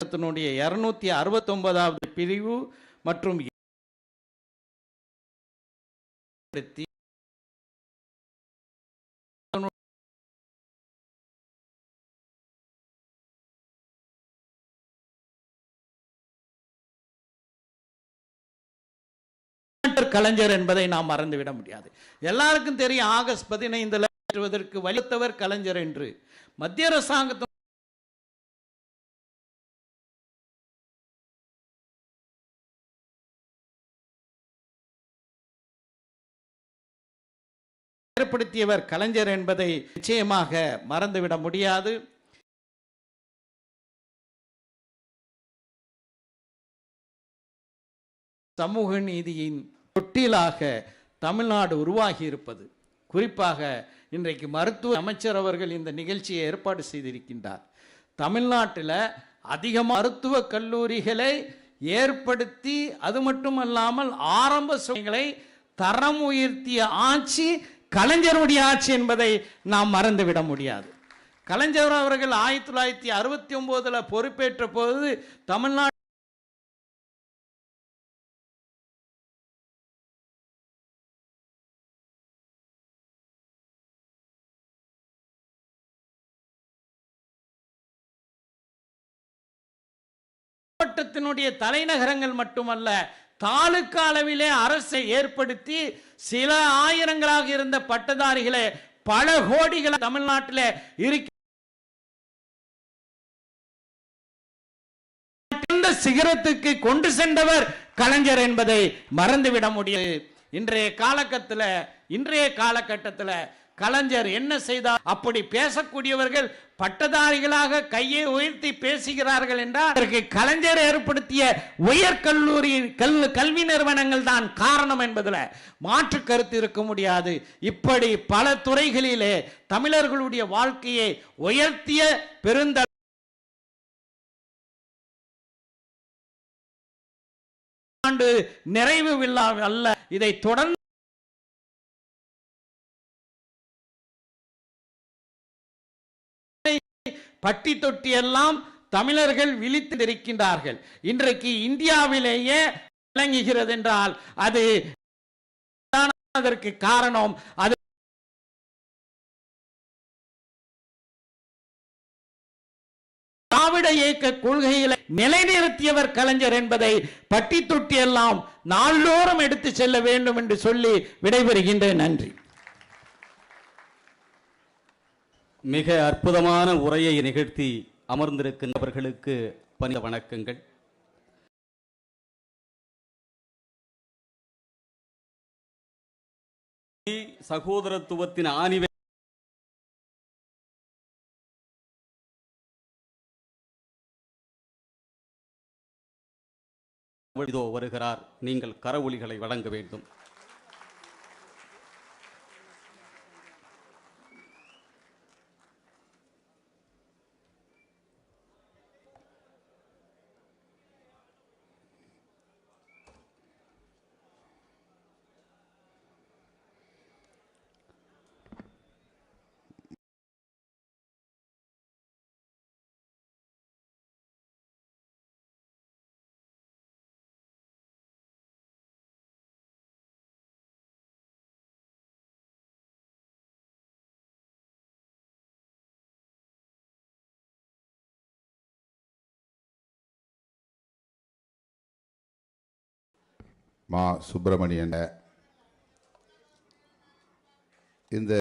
சட்டத்தினுடைய இருநூத்தி அறுபத்தி ஒன்பதாவது பிரிவு மற்றும் கலைஞர் என்பதை நாம் மறந்துவிட முடியாது. எல்லாருக்கும் தெரியும் ஆகஸ்ட் பதினைந்துல பெறுவதற்கு வலித்தவர் கலைஞர் என்று. மத்திய அரசாங்கத்தின் ஏற்படுத்தியவர் கலைஞர் என்பதை நிச்சயமாக மறந்துவிட முடியாது. சமூக நீதியின் தொட்டிலாக தமிழ்நாடு உருவாகி இருப்பது குறிப்பாக இன்றைக்கு மருத்துவ அமைச்சர் அவர்கள் இந்த நிகழ்ச்சியை ஏற்பாடு செய்திருக்கின்றார். தமிழ்நாட்டில் அதிக மருத்துவ கல்லூரிகளை ஏற்படுத்தி அது மட்டுமல்லாமல் ஆரம்ப சுவைகளை தரம் உயர்த்திய ஆட்சி கலைஞருடைய ஆட்சி என்பதை நாம் மறந்துவிட முடியாது. கலைஞர் அவர்கள் ஆயிரத்தி தொள்ளாயிரத்தி அறுபத்தி ஒன்பதுல பொறுப்பேற்ற போது தமிழ்நாடு மாவட்டத்தினுடைய தலைநகரங்கள் மட்டுமல்ல தாலுக்கா அளவிலே அரசை ஏற்படுத்தி சில ஆயிரங்களாக இருந்த பட்டதாரிகளை பல கோடிகள் தமிழ்நாட்டில் இருக்க. சிகரத்துக்கு கொண்டு சென்றவர் கலைஞர் என்பதை மறந்துவிட முடியாது. இன்றைய காலகட்டத்தில் இன்றைய காலகட்டத்தில் கலைஞர் என்ன செய்தார்? அப்படி பேசக்கூடியவர்கள் பட்டதாரிகளாக கையை உயர்த்தி பேசுகிறார்கள் என்றால் அதற்கு கலைஞர் ஏற்படுத்திய உயர்கல்லூரி கல் கல்வி நிறுவனங்கள் தான் காரணம் என்பதில் மாற்று கருத்து இருக்க முடியாது. இப்படி பல துறைகளிலே தமிழர்களுடைய வாழ்க்கையை உயர்த்திய பெருந்த ஆண்டு நிறைவு விழா அல்ல. இதை தொடர்ந்து பட்டி தொட்டி எல்லாம் தமிழர்கள் விழித்திருக்கின்றார்கள். இன்றைக்கு இந்தியாவிலேயே விளங்குகிறது என்றால் அது அதற்கு காரணம். அது திராவிட இயக்க கொள்கையில நிலைநிறுத்தியவர் கலைஞர் என்பதை பட்டி தொட்டி எல்லாம் நாள்தோறும் எடுத்து செல்ல வேண்டும் என்று சொல்லி விடைபெறுகின்றேன். நன்றி. மிக அற்புதமான உரையை நிகழ்த்தி அமர்ந்திருக்கின்றவர்களுக்கு பணிய வணக்கங்கள். சகோதரத்துவத்தின் ஆணிவே இதோ வருகிறார். நீங்கள் கரவொலிகளை வழங்க வேண்டும். மா சுப்பிரமணியன். இந்த